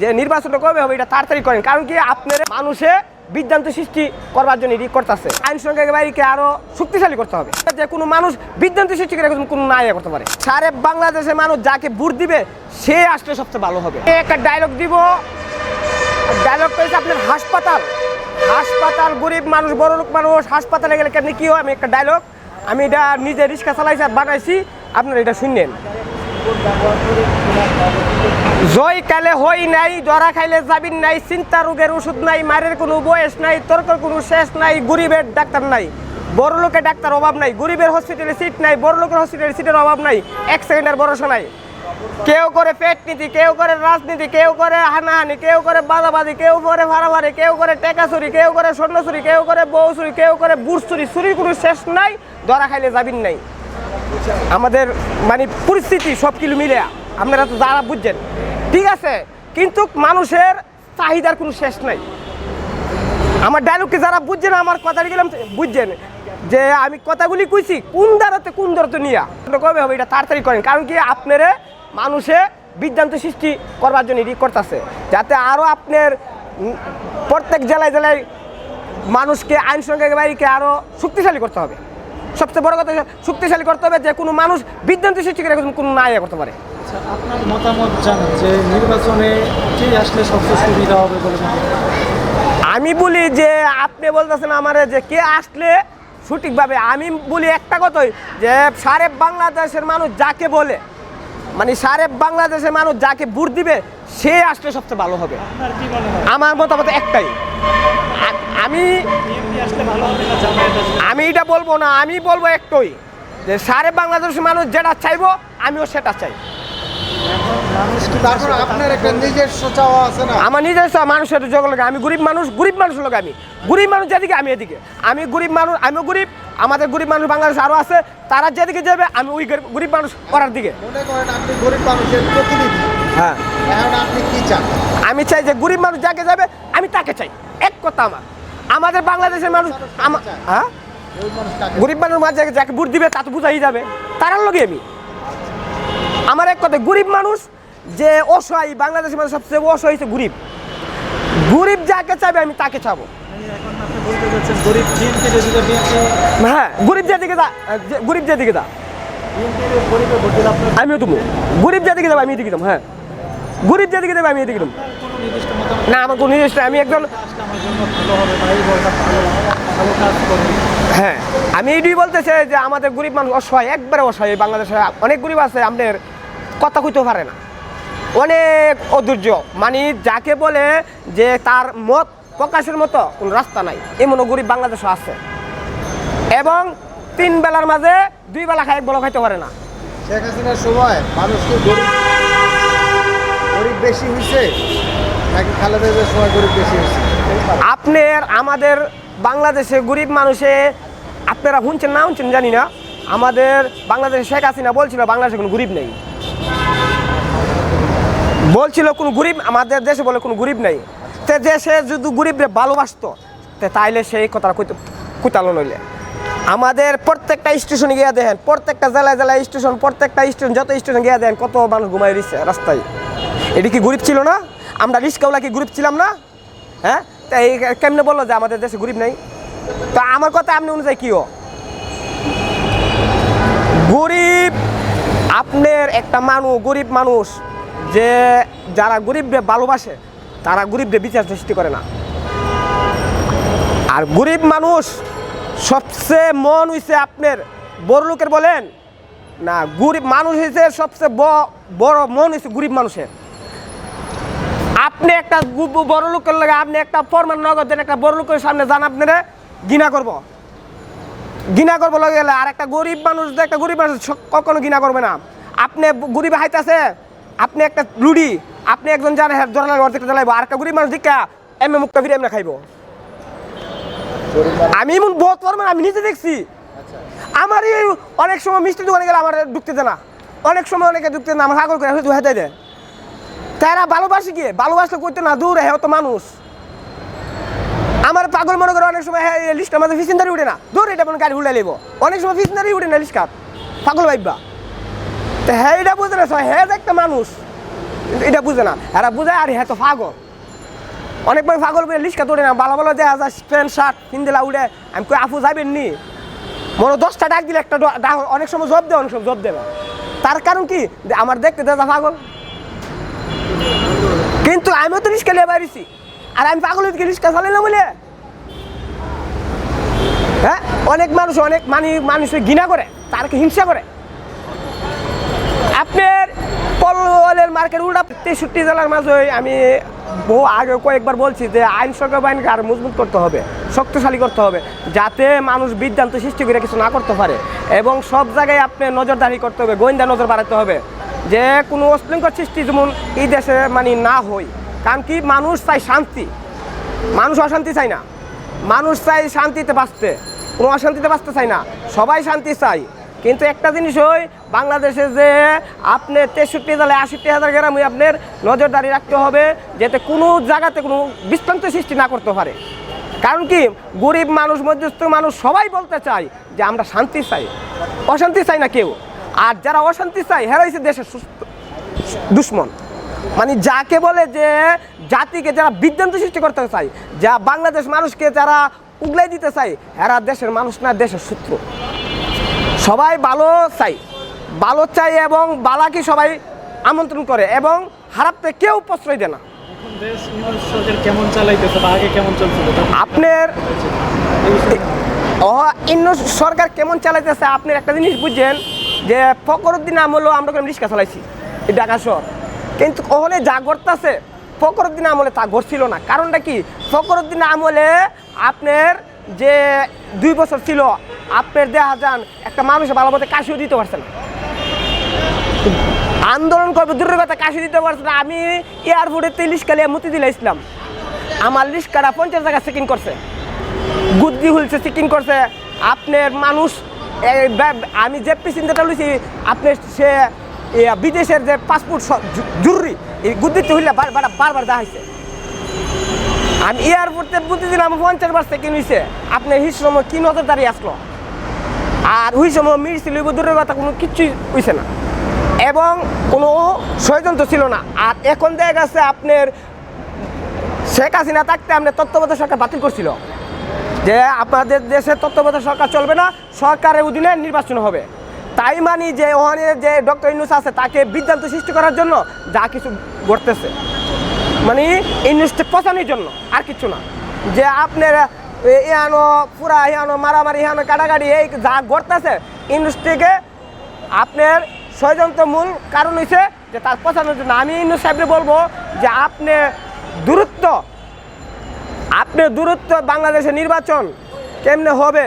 যে নির্বাচনটা কবে হবে এটা তাড়াতাড়ি করেন। কারণ কি আপনার মানুষে বিদ্যান্ত সৃষ্টি করবার জন্য ই করতেছে। আইন শৃঙ্খলা বাহিনীকে আরও শক্তিশালী করতে হবে। যে কোনো মানুষ বিদ্যান্ত সৃষ্টি করে কোনো না ইয়ে করতে পারে। সারে বাংলাদেশের মানুষ যাকে ভোট দিবে, সে আসলে সবচেয়ে ভালো হবে। একটা ডায়লগ দিব। ডায়লগ পেয়েছে আপনার হাসপাতাল। হাসপাতাল গরিব মানুষ, বড় লোক মানুষ, হাসপাতালে গেলে কেমনি কি হয়? আমি একটা ডায়লগ আমি এটা নিজে রিক্সা চালাইছি আর বানাইছি। আপনারা এটা শুনলেন। জয় কালে হই নাই, জরা খাইলে যাবিন নাই, চিন্তা রোগের ওষুধ নাই, মারের কোনো বয়স নাই, তর্কের কোনো শেষ নাই, গরিবের ডাক্তার নাই, বড় লোকের ডাক্তার অভাব নাই, গরিবের হসপিটালে সিট নাই, বড় লোকের হসপিটালে সিটের অভাব নাই, এক সেকেন্ডের ভরসা নাই। কেউ করে পেট নীতি, কেউ করে রাজনীতি, কেউ করে হানাহানি, কেউ করে বাদাবাদি, কেউ করে ভাড়াভাড়ি, কেউ করে টেকা চুরি, কেউ করে স্বর্ণ চুরি, কেউ করে বউ চুরি, কেউ করে বুট চুরি, চুরির কোনো শেষ নাই ধরা খাইলে যাবিন নাই। আমাদের মানে পরিস্থিতি সব কিছু মিলে। আপনারা তো যারা বুঝছেন, ঠিক আছে, কিন্তু মানুষের চাহিদার কোনো শেষ নাই। আমার ডায়লগকে যারা বুঝছেন, আমার কথাটি গেলাম বুঝছেন, যে আমি কথাগুলি কইছি, কোন দ্বারাতে কোন দ্বারাতে নিয়া? এটা কবে হবে এটা তাড়াতাড়ি করেন, কারণ কি আপনারে মানুষে বিদ্যান্ত সৃষ্টি করবার জন্য ই করতেছে, যাতে আরও আপনার প্রত্যেক জেলায় জেলায় মানুষকে, আইন শৃঙ্খলা বাহিনীকে আরও শক্তিশালী করতে হবে। সবচেয়ে বড় কথা শক্তিশালী করতে হবে যে কোনো মানুষ বিদ্যান্ত সৃষ্টি করে কোনো না ইয়ে করতে পারে। আপনার মতামত জানান যে নির্বাচনে কে আসলে সবচেয়ে সুবিধা হবে বলে আমি বলি যে আপনি বলতেছেন আমার যে কে আসলে সঠিকভাবে আমি বলি একটা কথাই যে সারে বাংলাদেশের মানুষ যাকে বলে মানে সারে বাংলাদেশের মানুষ যাকে ভোট দিবে সে আসলে সবচেয়ে ভালো হবে। আমার মতামত একটাই। আমি আমি এটা বলব না আমি বলব একটাই যে সারে বাংলাদেশের মানুষ যেটা চাইব আমিও সেটা চাই। মানুষ কি আপনার নিজস্ব চাওয়া আছে না? আমার নিজস্ব মানুষের যোগ লাগে। আমি গরিব মানুষ গরিব মানুষের লোক আমি। গরিব মানুষ যেদিকে আমি এদিকে। আমি গরিব মানুষ আমিও গরিব আমাদের গরিব মানুষ বাংলাদেশ আরও আছে তারা যেদিকে যাবে আমি ওই গরিব- গরিব মানুষ করার দিকে। মনে করেন আপনি গরিব মানুষের প্রতিনিধি। হ্যাঁ। আপনি কি চান? আমি চাই যে গরিব মানুষ যাকে যাবে আমি তাকে চাই। এক কথা আমার। আমাদের বাংলাদেশের মানুষ হ্যাঁ? গরিব মানুষ গরিব মানুষ মাঝে যাকে ভোট দিবে তা তো বুঝাই যাবে। তারার লগে আমি। আমার এক কথা গরিব মানুষ যে অসহায় বাংলাদেশের মানুষ সবচেয়ে অসহায় হচ্ছে গরিব। গরিব যাকে চাবে আমি তাকে চাবো। হ্যাঁ গরিব যেদিকে যা গরিব যেদিকে যা। আমিও তুমি। গরিব যেদিকে যাবে আমি এদিকে যাব হ্যাঁ। গরিব যেদিকে যাবে আমি এদিকে যাব। নির্দিষ্ট না আমার কোনো নিজস্ব আমি একজন হ্যাঁ আমি এটাই বলতেছে যে আমাদের গরিব মানুষ অসহায় একবারে অসহায় বাংলাদেশে। অনেক গরিব আছে আমাদের কথা কইতে পারে না। অনেক অধৈর্য। মানে যাকে বলে যে তার মত প্রকাশের মতো কোনো রাস্তা নাই। এমনও গরিব বাংলাদেশে আছে। এবং তিন বেলার মাঝে দুই বেলা খাই এক বেলা খাইতে পারে না। শেখ হাসিনার সময় মানুষ কি গরিব? গরিব বেশি হয়েছে নাকি খালেদা সময় গরিব বেশি হয়েছে আপনার আমাদের বাংলাদেশে গরিব মানুষে আপনারা শুনছেন না শুনছেন জানি না। আমাদের বাংলাদেশে শেখ হাসিনা বলছিল বাংলাদেশে কোনো গরিব নেই। বলছিল, কোনো গরিব আমাদের দেশে বলে কোনো গরিব নেই। তে দেশে যদি গরিবরে ভালোবাসতো, তে তাইলে সেই কইতে কুতালো নইলে। আমাদের প্রত্যেকটা স্টেশনে গিয়ে দেখেন, প্রত্যেকটা জেলায় জেলায় স্টেশন, প্রত্যেকটা স্টেশন, যত স্টেশন গিয়ে দেখেন, কত মানুষ ঘুমাই দিচ্ছে রাস্তায়। এটি কি গরিব ছিল না? আমরা রিস্কাওয়ালা কি গরিব ছিলাম না? হ্যাঁ? তা এই কেমনে বলল যে আমাদের দেশে গরিব নেই? তো আমার কথা আপনি অনুযায়ী কিও গরিব, আপনার একটা মানুষ গরিব মানুষ যে যারা গরিবরে ভালোবাসে, তারা গরিবরে বিচার সৃষ্টি করে না। আর গরিব মানুষ সবচেয়ে মন হইছে আপনার, বড় লোকের বলেন? না, গরিব মানুষ হয়েছে সবচেয়ে বড় মন হয়েছে গরিব মানুষের। আপনি একটা বড় লোকের লাগে আপনি একটা ফরমান নগদ দেন, একটা বড় লোকের সামনে যান, আপনারা গিনা করব। গিনা করব লগে আর একটা গরিব মানুষ, একটা গরিব মানুষ কখনো গিনা করবে না। আপনি গরিব হাইতাছে আপনি একটা রুডি, আপনি একজন জানে জোরালের অর্ধেক জ্বালাইবো আর একটা মানুষ দিকা এমনি মুখটা ফিরে এমনি খাইবো। আমি এমন বহুত ফরমান আমি নিজে দেখছি। আমার এই অনেক সময় মিষ্টি দোকানে গেলে আমার ঢুকতে দেয় না। অনেক সময় অনেকে ঢুকতে না, আমার হাগল করে হেঁটে দেয়। তারা ভালোবাসি গিয়ে ভালোবাসলে করতে না, দূরে হ্যাঁ তো মানুষ। আমার পাগল মনে করে অনেক সময় হ্যাঁ লিস্ট আমাদের ফিসিন্দারি উঠে না। দূরে, এটা মনে গাড়ি উড়ে নেব অনেক সময় ফিসিন্দারি উঠে না লিস্ট পাগল ভাইবা তো হ্যাঁ এটা বুঝতে না হ্যাঁ একটা মানুষ। এটা বুঝে না। এরা বুঝে, আর হ্যাঁ তো পাগল। অনেক বই পাগল বলে লিস্কা তোড়ে না ভালো ভালো যায়, প্যান্ট, শার্ট পিন্দিলা উড়ে, আমি কই, আপু যাবেন নি? মনে দশটা ডাক দিলে একটা ডাক- অনেক সময় জব দেয়, অনেক সময় জব দেবে তার কারণ কি? আমার দেখতে দেখা পাগল। কিন্তু আমিও তো রিস্কা নিয়ে বাইরেছি। আর আমি পাগল হয়ে রিস্কা চালাই না বলে হ্যাঁ? অনেক মানুষ, অনেক মানি মানুষ ঘৃণা করে, তারকে হিংসা করে। আপনার পলওয়ালের মার্কেট উল্টা তেষট্টি জেলার মাঝে আমি বহু আগে কয়েকবার বলছি যে আইন সরকার বাহিনীকে আর মজবুত করতে হবে, শক্তিশালী করতে হবে, যাতে মানুষ বিদ্যান্ত সৃষ্টি করে কিছু না করতে পারে। এবং সব জায়গায় আপনি নজরদারি করতে হবে, গোয়েন্দা নজর বাড়াতে হবে। যে কোনো অশৃঙ্খল সৃষ্টি যেমন এই দেশে মানে না হয়, কারণ কি মানুষ চাই শান্তি। মানুষ অশান্তি চায় না। মানুষ চাই শান্তিতে বাঁচতে, কোনো অশান্তিতে বাঁচতে চায় না। সবাই শান্তি চাই কিন্তু একটা জিনিস ওই বাংলাদেশে যে আপনি তেষট্টি জেলায় আশিটি হাজার গ্রামে আপনার নজরদারি রাখতে হবে, যাতে কোনো জায়গাতে কোনো বিস্তান্ত সৃষ্টি না করতে পারে। কারণ কি, গরিব মানুষ, মধ্যস্থ মানুষ সবাই বলতে চায় যে আমরা শান্তি চাই। অশান্তি চাই না কেউ। আর যারা অশান্তি চায় হেরা হচ্ছে দেশের দুশ্মন। মানে যাকে বলে যে জাতিকে যারা বিদ্যান্ত সৃষ্টি করতে চায়, যা বাংলাদেশ মানুষকে যারা উগলাই দিতে চায় এরা দেশের মানুষ না, দেশের সূত্র সবাই ভালো চাই। ভালো চাই এবং বালাকে সবাই আমন্ত্রণ করে এবং হারাপতে কেউ প্রশ্রয় দেয় না। কেমন কেমন আপনার ইন্ন সরকার কেমন চালাইতেছে আপনি একটা জিনিস বুঝছেন যে ফকরুদ্দিন আমলেও আমরা কোনো রিক্সা চালাইছি এই ঢাকা শহর। কিন্তু ওখানে যা ঘটতেছে ফকরুদ্দিন আমলে তা ঘটছিল না। কারণটা কি? ফকরুদ্দিন আমলে আপনার যে দুই বছর ছিল আপনার দেখা যান, একটা মানুষের ভালো মতো কাশিও দিতে পারছে না। আন্দোলন করবে দূরের কথা কাশি দিতে পারছে না। আমি এয়ারপোর্টে তেলিশ কালিয়া মতি দিলে ইসলাম আমার লিস্কাটা পঞ্চাশ টাকা চেকিং করছে। গুদ্দি হুলছে চেকিং করছে। আপনার মানুষ আমি যে পেসেঞ্জারটা লুছি আপনার সে বিদেশের যে পাসপোর্ট জরুরি, এই গুদ্দিতে হইলে বার- বার- বারবার দেখা হয়েছে আমি এয়ারপোর্টে বুদ্ধি দিলাম পঞ্চাশ বার চেকিং হয়েছে আপনার হিশ্রম কি নজরদারি আসলো? আর ওই সময় মিরছিল দূরের কথা কোনো কিচ্ছুই হইছে না। এবং কোনো ষড়যন্ত্র ছিল না। আর এখন দেখা গেছে আপনার শেখ হাসিনা থাকতে আপনার তত্ত্বাবধায়ক সরকার বাতিল করছিল। যে আপনাদের দেশে তত্ত্বাবধায়ক সরকার চলবে না, সরকারের অধীনে নির্বাচন হবে। তাই মানি যে ওখানে যে ডক্টর ইনুস আছে, তাকে বিদ্যান্ত সৃষ্টি করার জন্য যা কিছু ঘটতেছে। মানে ইন্ডাস্ট্রি পচানোর জন্য, আর কিছু না। যে আপনার ইহানো পুরা ইহানো মারামারি ইহানো কাটাকাটি, এই যা ঘটতেছে ইন্ডাস্ট্রিকে আপনার ষড়যন্ত্র মূল কারণ হয়েছে যে তার পছন্দ জন্য। আমি ইন্নু সাহেবকে বলব যে আপনি দূরত্ব আপনি দূরত্ব বাংলাদেশের নির্বাচন কেমনে হবে?